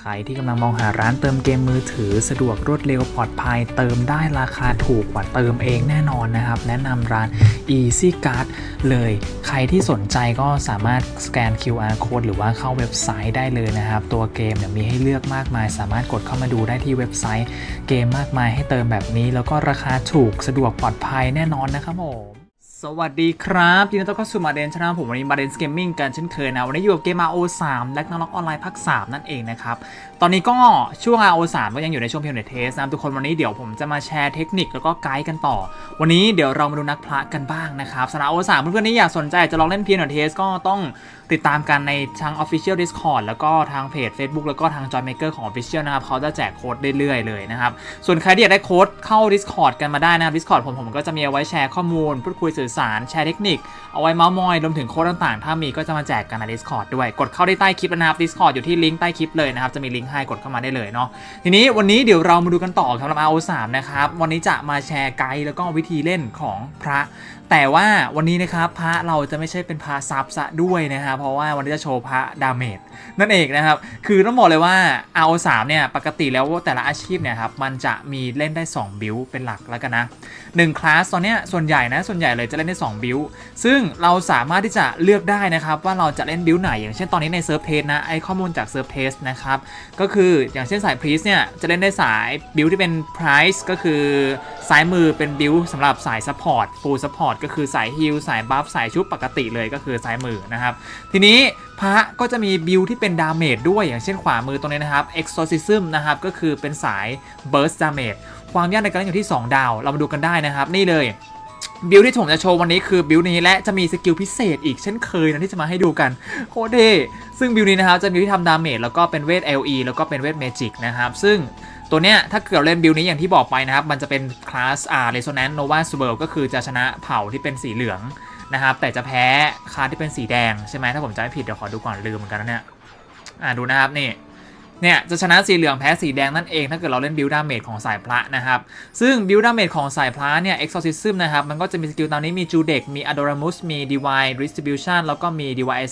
ใครที่กำลังมองหาร้านเติมเกมมือถือสะดวกรวดเร็วปลอดภัย เติมได้ราคาถูกกว่าเติมเองแน่นอนนะครับ แนะนำร้าน Easy Card เลย ใครที่สนใจก็สามารถสแกน QR code หรือว่าเข้าเว็บไซต์ได้เลยนะครับ ตัวเกมเนี่ยมีให้เลือกมากมาย สามารถกดเข้ามาดูได้ที่เว็บไซต์ เกมมากมายให้เติมแบบนี้ แล้วก็ราคาถูกสะดวกปลอดภัยแน่นอนนะครับผม สวัสดีครับยินดีต้อนรับเข้าสู่มาเดนชนะผมวันนี้มาเดนสเกมมิ่งกันเช่นเคยนะ วันนี้อยู่กับเกม RO 3และนักล็อกออนไลน์ภาค3นั่นเองนะครับ ตอนนี้ก็ช่วง RO 3ก็ยังอยู่ในช่วงเพียงเดทเทสนะทุกคนวันนี้เดี๋ยวผมจะมาแชร์เทคนิคแล้วก็ไกด์กันต่อ วันนี้เดี๋ยวเรามาดูนักพระกันบ้างนะครับสำหรับ RO 3เพื่อนๆที่อยากสนใจจะลองเล่นเพียงเดทเทสก็ต้องติดตามกันในทาง Official Discord แล้วก็ทางเพจ Facebook แล้วก็ทาง Joy Maker ของ Official นะครับเขาจะแจกโค้ดเรื่อยๆเลยนะครับ ส่วนใครที่อยากได้โค้ดเข้า Discord กันมาได้นะครับ Discord ผมผมก็จะมีเอาไว้แชร์ข้อมูล พูดคุยสื่อสาร แชร์เทคนิค เอาไว้เมาส์มอยรวมถึงโค้ดต่างๆ ถ้ามีก็จะมาแจกกันใน Discord ด้วย กดเข้าได้ใต้คลิปนะครับ Discord อยู่ที่ลิงก์ใต้คลิปเลยนะครับจะมีลิงก์ให้กดเข้ามาได้เลยเนาะทีนี้วันนี้เดี๋ยวเรามาดูกันต่อสำหรับ RO3 นะครับวันนี้จะมาแชร์ไกด์แล้วก็วิธีเล่นของพระแต่ว่าวันนี้นะครับพระเราจะไม่ใช่เป็นพระซับซะด้วยนะครับ เพราะว่าวันนี้จะโชว์พระดาเมจนั่นเองนะครับ คือต้องบอกเลยว่า RO3 เนี่ยปกติแล้วแต่ละอาชีพเนี่ยครับมันจะมีเล่นได้ 2 บิลเป็นหลักแล้วกันนะ1คลาสตอนเนี้ยส่วนใหญ่นะส่วนใหญ่เลยจะเล่นได้ 2 บิลซึ่งเราสามารถที่จะเลือกได้นะครับว่าเราจะเล่นบิลไหน อย่างเช่นตอนนี้ในเซิร์ฟเทสนะไอข้อมูลจากเซิร์ฟเทสนะครับก็คืออย่างเช่นสายพรีสเนี่ยจะเล่นได้สายบิลที่เป็น price ก็คือซ้ายมือเป็นบิลสำหรับสาย support full ก็คือสายฮิลสายบัฟสายชุบปกติเลยก็คือซ้ายมือนะครับ ทีนี้พระก็จะมีบิลที่เป็นดาเมจด้วยอย่างเช่นขวามือตรงนี้นะครับ exorcism นะครับก็คือเป็นสาย burst damage ความยากในการเล่นอยู่ที่ 2 ดาว เรามาดูกันได้นะครับ นี่เลยบิลที่ผมจะโชว์วันนี้คือบิลนี้และจะมีสกิลพิเศษอีกเช่นเคยนะที่จะมาให้ดูกันโคเท่ซึ่งบิลนี้นะครับจะมีที่ทำดาเมจแล้วก็เป็นเวท LE แล้วก็เป็นเวทเมจิกนะครับซึ่ง ตัวเนี้ยถ้าเกิดเล่นบิลนี้อย่างที่บอกไปนะครับ มันจะเป็นคลาสอ่า Resonance Nova s u b e r ก็คือจะชนะเผ่าที่เป็นสีเหลืองนะครับ แต่จะแพ้คาที่เป็นสีแดงใช่ไหมถ้าผมจำไม่ผิดเดี๋ยวขอดูก่อนลืมเหมือนกันนะเนี่ยอ่าดูนะครับนี่เนี่ยจะชนะสีเหลืองแพ้สีแดงนั่นเอง ถ้าเกิดเราเล่นบิลดาเมจของสายพระนะครับ ซึ่งบิลดาเมจของสายพระเนี่ย Exorcism นะครับ มันก็จะมีสกิลตอนนี้มีจูเด็กมี Adoramus มี Divine Distribution แล้วก็มี Divine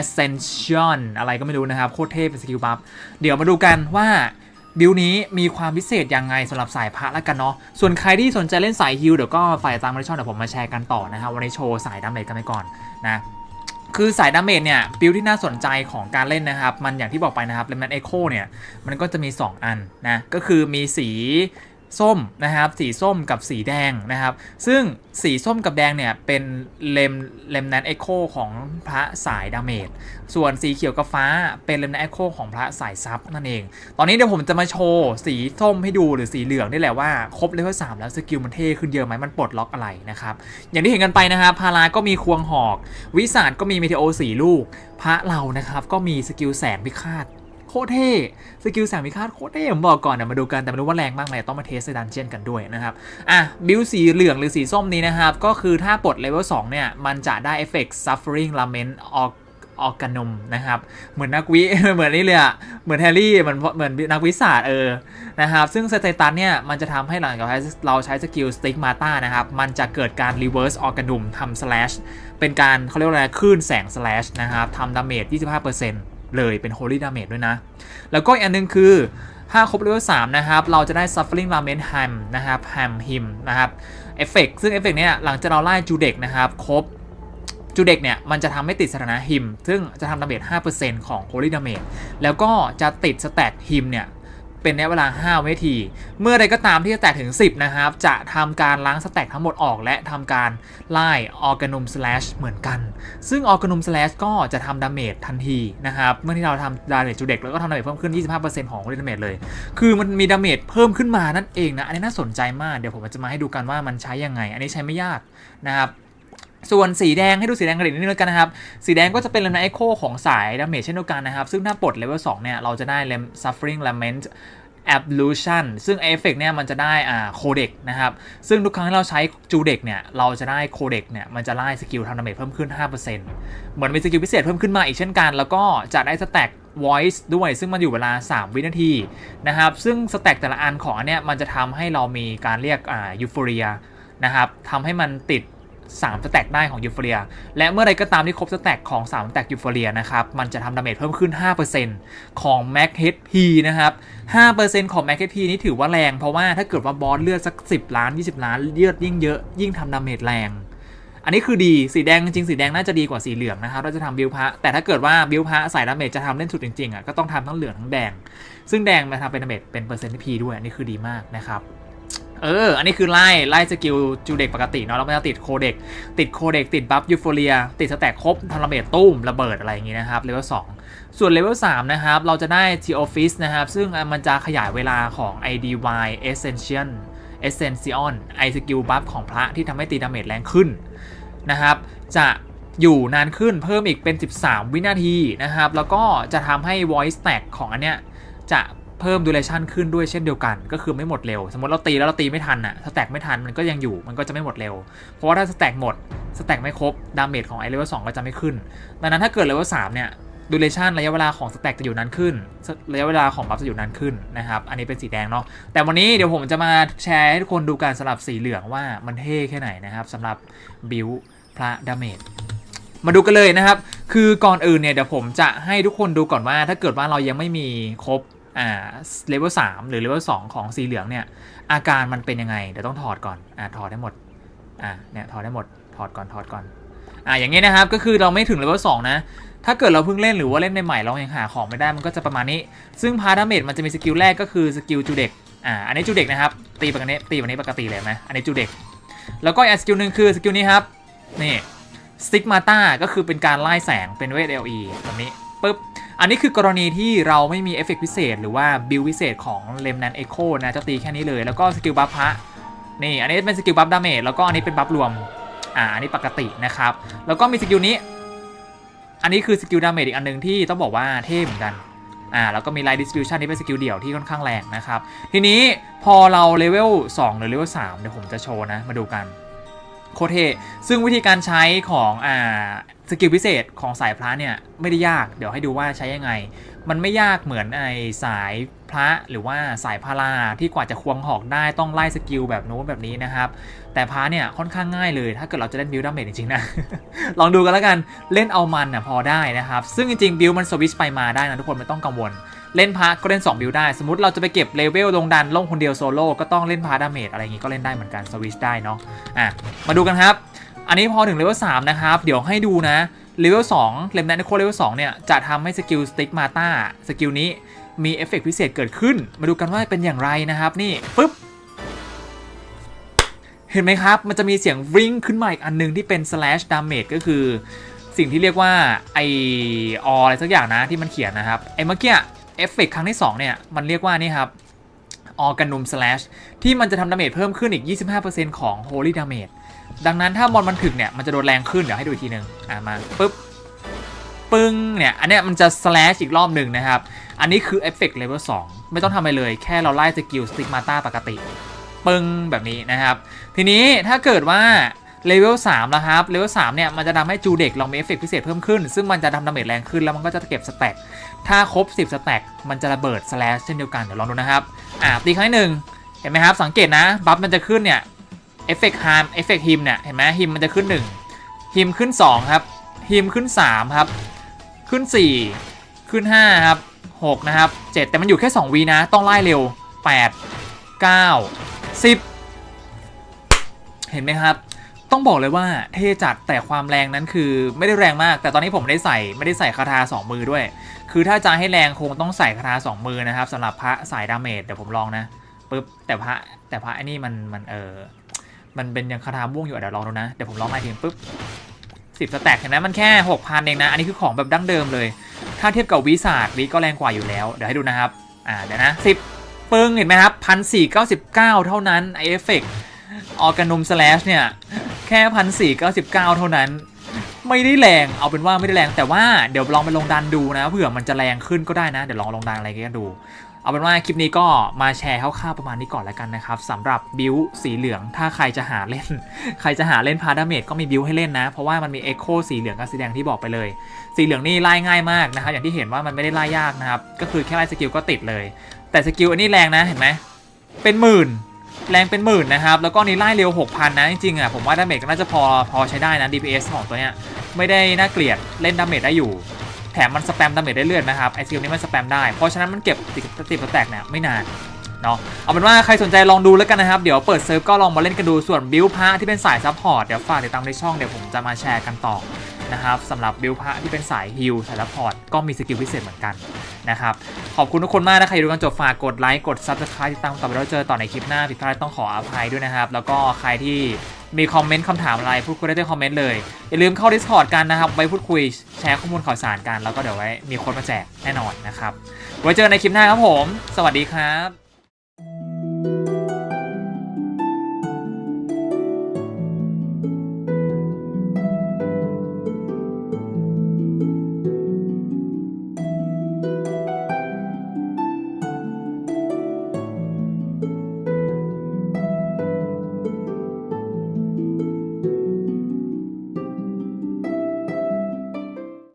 Ascension อะไรก็ไม่รู้นะครับ โคตรเท่เป็นสกิลบัฟเดี๋ยวมาดูกันว่า บิลนี้มีความพิเศษยังไงสำหรับสายพระแล้วกันเนาะ ส่วนใครที่สนใจเล่นสายฮิลเดี๋ยวก็ฝ่ายตามมาช่องเดี๋ยวผมมาแชร์กันต่อนะครับวันนี้โชว์สายดาเมจกันไปก่อนนะคือสายดาเมจเนี่ยบิลที่น่าสนใจของการเล่นนะครับ มันอย่างที่บอกไปนะครับเลมันเอโคเนี่ยมันก็จะมี 2 อันนะก็คือมีสี ส้มนะครับสีส้มกับสีแดงนะครับ ซึ่งสีส้มกับแดงเนี่ยเป็นเลมเลมแนนเอโคของพระสายดาเมจส่วนสีเขียวกับฟ้าเป็นเลมแนนเอโคของพระสายซับนั่นเอง ตอนนี้เดี๋ยวผมจะมาโชว์สีส้มให้ดูหรือสีเหลืองนี่แหละว่าครบเลเวลสามแล้วสกิลมันเท่ขึ้นเยอะไหมมันปลดล็อกอะไรนะครับ อย่างที่เห็นกันไปนะครับพาราก็มีควงหอก วิสาดก็มีเมเทโอสี่ลูก พระเรานะครับก็มีสกิลแสนพิฆาต โคตรเท่สกิลแสงพิฆาตโคตรเท่ผมบอกก่อนนะมาดูกันแต่ไม่รู้ว่าแรงมากไหมต้องมาเทสในดันเจียนกันด้วยนะครับอะบิลสีเหลืองหรือสีส้มนี้นะครับ ก็คือถ้าปลดเลเวล2เนี่ย มันจะได้เอฟเฟกต์ suffering lament of ออกกันมนะครับ เหมือนนักวิ เหมือนนี่เลยอะเหมือนแฮร์รี่ เหมือนเหมือนนักวิสาดเออ นะครับ ซึ่งสเตตัสเนี่ย มันจะทำให้หลังจากเราใช้สกิลสติ๊กมาต้านะครับ มันจะเกิดการรีเวิร์สออกกันมทำสแลช เป็นการเขาเรียกว่าอะไรคลื่นแสงสแลชนะครับทำดาเมจ 25% เลยเป็น holy damage ด้วยนะ แล้วก็อีกอันหนึงคือ ถ้าครบเลเวล3นะครับ เราจะได้ suffering lament ham นะครับ ham him นะครับเอฟเฟกซึ่งเอฟเฟกเนี่ยหลังจากเราไล่จูเด็กนะครับครบจูเด็กเนี่ยมันจะทำให้ติดสถานะฮิม ซึ่งจะทำดาเมจ5%ของ Holy Damage แล้วก็จะติดสแต็กฮิมเนี่ย เป็นระยะเวลา 5 วินาที เมื่อใดก็ตามที่จะแตกถึง 10 นะครับ จะทำการล้างสแต็กทั้งหมดออก และทำการไล่ออร์แกนุมสแลชเหมือนกัน ซึ่งออร์แกนุมสแลชก็จะทำดาเมจทันทีนะครับ เมื่อที่เราทำดาเมจจูเด็กแล้วก็ทำดาเมจเพิ่มขึ้น 25%ของ Holy Damage เลย คือมันมีดาเมจเพิ่มขึ้นมานั่นเองนะ อันนี้น่าสนใจมาก เดี๋ยวผมจะมาให้ดูกันว่ามันใช้ยังไง อันนี้ใช้ไม่ยากนะครับ ส่วนสีแดงให้ดูสีแดงกันอีกนิดนึงด้วกันนะครับ สีแดงก็จะเป็นเลมนเอโคของสายดาเมจเช่นเดียวกันนะครับ ซึ่งถ้าปลดเลเวล2เนี่ยเราจะได้เลม suffering lament ablution ซึ่งเอฟเฟกเนี่ยมันจะได้อ่าโคเด็กนะครับ ซึ่งทุกครั้งที่เราใช้จูเด็กเนี่ยเราจะได้โคเด็กเนี่ยมันจะไล่สกิลทำดาเมจเพิ่มขึ้น 5%เหมือนมีสกิลพิเศษเพิ่มขึ้นมาอีกเช่นกัน แล้วก็จะได้สแต็ก voice ด้วยซึ่งมันอยู่เวลา 3 วินาทีนะครับซึ่งสแต็กแต่ละอันของอันเนี้ยมันจะทำให้เรามีการเรียกอ่ายูโฟเรียนะครับทำให้มันติด 3สแต็กได้ของยูโฟเรียและเมื่อไรก็ตามที่ครบสแต็กของ3สแต็กยูโฟเรียนะครับ มันจะทำดาเมจเพิ่มขึ้น 5%ของ Max HP นะครับ 5%ของ Max HP นี่ถือว่าแรง เพราะว่าถ้าเกิดว่าบอสเลือดสัก 10 ล้าน 20 ล้านเลือดยิ่งเยอะ ยิ่งทำดาเมจแรง อันนี้คือดีสีแดงจริงสีแดงน่าจะดีกว่าสีเหลืองนะครับเราจะทำบิลพระแต่ถ้าเกิดว่าบิลพระใส่ดาเมจจะทำเล่นสุดจริงๆอะก็ต้องทำทั้งเหลืองทั้งแดง ซึ่งแดงมาทำเป็นดาเมจเป็นเปอร์เซ็นต์พีด้วยอันนี้คือดีมากนะครับ เออ อันนี้คือไล่ไล่สกิลจูเด็กปกติเนาะแล้วมันจะติดโคเด็ก ติดโคเด็ก ติดบัฟยูโฟเรีย ติดสแต็กครบทำดาเมจตุ้มระเบิดอะไรอย่างงี้นะครับเลเวล2ส่วนเลเวล3นะครับ เราจะได้ T Office นะครับ ซึ่งมันจะขยายเวลาของ IDY Essential Essential ไอสกิลบัฟของพระที่ทำให้ตีดาเมจแรงขึ้นนะครับ จะอยู่นานขึ้นเพิ่มอีกเป็น 13 วินาทีนะครับ แล้วก็จะทำให้ voice stack ของอันเนี้ยจะ เพิ่ม duration ขึ้นด้วยเช่นเดียวกัน ก็คือไม่หมดเร็ว สมมติเราตีแล้วเราตีไม่ทันอะสแต็กไม่ทันมันก็ยังอยู่มันก็จะไม่หมดเร็ว เพราะว่าถ้าสแต็กหมดสแต็กไม่ครบดาเมจของไอเลเวล2ก็จะไม่ขึ้น ดังนั้นถ้าเกิดเลเวล3เนี่ย duration ระยะเวลาของสแต็กจะอยู่นานขึ้นระยะเวลาของบัฟจะอยู่นานขึ้นนะครับอันนี้เป็นสีแดงเนาะแต่วันนี้เดี๋ยวผมจะมาแชร์ให้ทุกคนดูการสลับสีเหลืองว่ามันเท่แค่ไหนนะครับสำหรับบิวพระดาเมจมาดูกันเลยนะครับ คือก่อนอื่นเนี่ยเดี๋ยวผมจะให้ทุกคนดูก่อนว่า ถ้าเกิดว่าเรายังไม่มีครบ อ่าเลเวล3หรือเลเวล2ของสีเหลืองเนี่ย อาการมันเป็นยังไง เดี๋ยวต้องถอดก่อนอ่าถอดได้หมดอ่าเนี่ยถอดได้หมดถอดก่อนถอดก่อนอ่าอย่างงี้นะครับก็คือเราไม่ถึงเลเวล2นะ ถ้าเกิดเราเพิ่งเล่นหรือว่าเล่นใหม่ๆเรายังหาของไม่ได้มันก็จะประมาณนี้ ซึ่งพาดาเมจมันจะมีสกิลแรกก็คือสกิลจูเด็กอ่าอันนี้จูเด็กนะครับตีปกติตีแบบนี้ปกติเลยไหมอันนี้จูเด็กแล้วก็อีกสกิลหนึ่งคือสกิลนี้ครับนี่สติกมาตาก็คือเป็นการไล่แสงเป็นเวท LE แบบนี้ปุ๊บ อันนี้คือกรณีที่เราไม่มีเอฟเฟกต์พิเศษ หรือว่าบิลพิเศษของเลมนันเอโคนะจะตีแค่นี้เลย แล้วก็สกิลบัฟพระนี่อันนี้เป็นสกิลบัฟดาเมจแล้วก็อันนี้เป็นบัฟรวมอ่าอันนี้ปกตินะครับ แล้วก็มีสกิลนี้ อันนี้คือสกิลดาเมจอีกอันหนึงที่ต้องบอกว่าเท่เหมือนกันอ่าแล้วก็มีไลท์ดิส t ิ b ิ t ชันนี่เป็นสกิลเดี่ยวที่ค่อนข้างแรงนะครับ ทีนี้พอเราเลเวล2หรือเลเวล3เดี๋ยวผมจะโชว์นะมาดูกัน โคตรเทซึ่งวิธีการใช้ของอ่าสกิลพิเศษของสายพระเนี่ยไม่ได้ยากเดี๋ยวให้ดูว่าใช้ยังไง มันไม่ยากเหมือนไอสายพระหรือว่าสายพาราที่กว่าจะควงหอกได้ต้องไล่สกิลแบบโน้นแบบนี้นะครับ แต่พระเนี่ยค่อนข้างง่ายเลยถ้าเกิดเราจะเล่นบิลดาเมจจริงๆนะ ลองดูกันแล้วกันเล่นเอามันน่ะพอได้นะครับ ซึ่งจริงๆบิลมันสวิชไปมาได้นะทุกคนไม่ต้องกังวล เล่นพาร์ก็เล่น2บิลได้ สมมติเราจะไปเก็บเลเวลลงดันลงคนเดียวโซโล่ก็ต้องเล่นพาร์ดาเมจอะไรอย่างงี้ก็เล่นได้เหมือนกันสวิชได้เนาะอะมาดูกันครับ อันนี้พอถึงเลเวล3นะครับ เดี๋ยวให้ดูนะเลเวล2เลมแนนโคเลเวล2เนี่ยจะทำให้สกิลสติ๊กมาตาสกิลนี้มีเอฟเฟกต์พิเศษเกิดขึ้น มาดูกันว่าเป็นอย่างไรนะครับ นี่ปึ๊บเห็นไหมครับ มันจะมีเสียงริงขึ้นมาอีกอันหนึงที่เป็น slash damage ก็คือ สิ่งที่เรียกว่าไอออะไรสักอย่างนะที่มันเขียนนะครับ ไอเมื่อกี้ เอฟเฟกครั้งที่ 2 เนี่ย มันเรียกว่านี่ครับออกันนุม slash ที่มันจะทำดาเมจเพิ่มขึ้นอีก 25%ของ holy damage ดังนั้นถ้ามอนมันถึกเนี่ย มันจะโดนแรงขึ้น เดี๋ยวให้ดูอีกทีหนึ่งอ่ามาปุ๊บ ปึ้งเนี่ย อันเนี้ยมันจะ slash อีกรอบหนึ่งนะครับ อันนี้คือเอฟเฟกต์เลเวล2ไม่ต้องทำอะไรเลย แค่เราไล่สกิลสติกมาตาปกติ ปึ้งแบบนี้นะครับ ทีนี้ถ้าเกิดว่าเลเวล3แล้วครับ เลเวล3เนี่ย มันจะทำให้จูเด็กเรามีเอฟเฟกต์พิเศษเพิ่มขึ้น ซึ่งมันจะทำดาเมจแรงขึ้น แล้วมันก็จะเก็บสแต็ก ถ้าครบ 10สแต็กมันจะระเบิด slash เช่นเดียวกัน เดี๋ยวลองดูนะครับ อ่าตีครั้งหนึ่งเห็นไหมครับ สังเกตนะ บัฟมันจะขึ้นเนี่ยเอฟเฟกต์ฮาร์มเอฟเฟกต์ฮิมเนี่ยเห็นไหมฮิมมันจะขึ้น 1 ฮิมขึ้น 2 ครับ ฮิมขึ้น 3 ครับ ขึ้น 4 ขึ้น 5 ครับ 6 นะครับ 7 แต่มันอยู่แค่ 2 วีนะ ต้องไล่เร็ว 8 9 10 เห็นไหมครับ ต้องบอกเลยว่าเทจัดแต่ความแรงนั้นคือไม่ได้แรงมาก แต่ตอนนี้ผมไม่ได้ใส่ไม่ได้ใส่คาถา2 มือด้วย คือถ้าจะให้แรงคงต้องใส่คาถา2มือนะครับสำหรับพระสายดาเมจเดี๋ยวผมลองนะปึ๊บแต่พระแต่พระไอ้นี่มันมันเออมันเป็นยังคาถาม่วงอยู่เดี๋ยวลองดูนะเดี๋ยวผมลองไล่ทีปึ๊บสิบสแต็กเห็นไหมมันแค่หกพันเองนะอันนี้คือของแบบดั้งเดิมเลย ถ้าเทียบกับวิสาดวิก็แรงกว่าอยู่แล้ว เดี๋ยวให้ดูนะครับอ่าเดี๋ยวนะสิบปึ้งเห็นไหมครับพันสี่เก้าสิบเก้าเท่านั้นไอเอฟเฟกออร์แกนุมสแลชเนี่ยแค่พันสี่เก้าสิบเก้าเท่านั้น ไม่ได้แรงเอาเป็นว่าไม่ได้แรงแต่ว่าเดี๋ยวลองไปลงดันดูนะเผื่อมันจะแรงขึ้นก็ได้นะ เดี๋ยวลองลงดันอะไรกันดู เอาเป็นว่าคลิปนี้ก็มาแชร์คร่าวๆประมาณนี้ก่อนแล้วกันนะครับสำหรับบิวสีเหลืองถ้าใครจะหาเล่น ใครจะหาเล่นพาดาเมจก็มีบิวให้เล่นนะ เพราะว่ามันมีเอ็กโคสีเหลืองกับสีแดงที่บอกไปเลย สีเหลืองนี่ไล่ง่ายมากนะครับอย่างที่เห็นว่ามันไม่ได้ไล่ยากนะครับก็คือแค่ไล่สกิลก็ติดเลย แต่สกิลอันนี้แรงนะเห็นไหมเป็นหมื่นแรงเป็นหมื่นนะครับ แล้วก็นี่ไล่เร็ว 6,000 นะ จริงๆอะผมว่าดาเมจก็น่าจะพอพอใช้ได้นะ DPS ของตัวเนี้ย ไม่ได้น่าเกลียดเล่นดาเมจได้อยู่ แถมมันสแปมดาเมจได้เรื่อยนะครับไอซิลนี้มันสแปมได้ เพราะฉะนั้นมันเก็บติดติดแตกเนี่ยไม่นานเนาะเอาเป็นว่าใครสนใจลองดูแล้วกันนะครับ เดี๋ยวเปิดเซิร์ฟก็ลองมาเล่นกันดูส่วนบิลพาที่เป็นสายซัพพอร์ตเดี๋ยวฝากติดตามในช่องเดี๋ยวผมจะมาแชร์กันต่อ นะครับสำหรับบิลพาที่เป็นสายฮิลสายซัพพอร์ตก็มีสกิลพิเศษเหมือนกันนะครับขอบคุณทุกคนมากนะใครดูกันจบฝากกดไลค์กด Subscribe ติดตามต่อไปแล้วเจอต่อในคลิปหน้าผิดพลาดต้องขออภัยด้วยนะครับ แล้วก็ใครที่มีคอมเมนต์คำถามอะไรพูดคุยได้ที่คอมเมนต์เลย อย่าลืมเข้า Discord กันนะครับไว้พูดคุยแชร์ข้อมูลข่าวสารกัน แล้วก็เดี๋ยวไว้มีคนมาแจกแน่นอนนะครับไว้เจอกันในคลิปหน้าครับผม สวัสดีครับ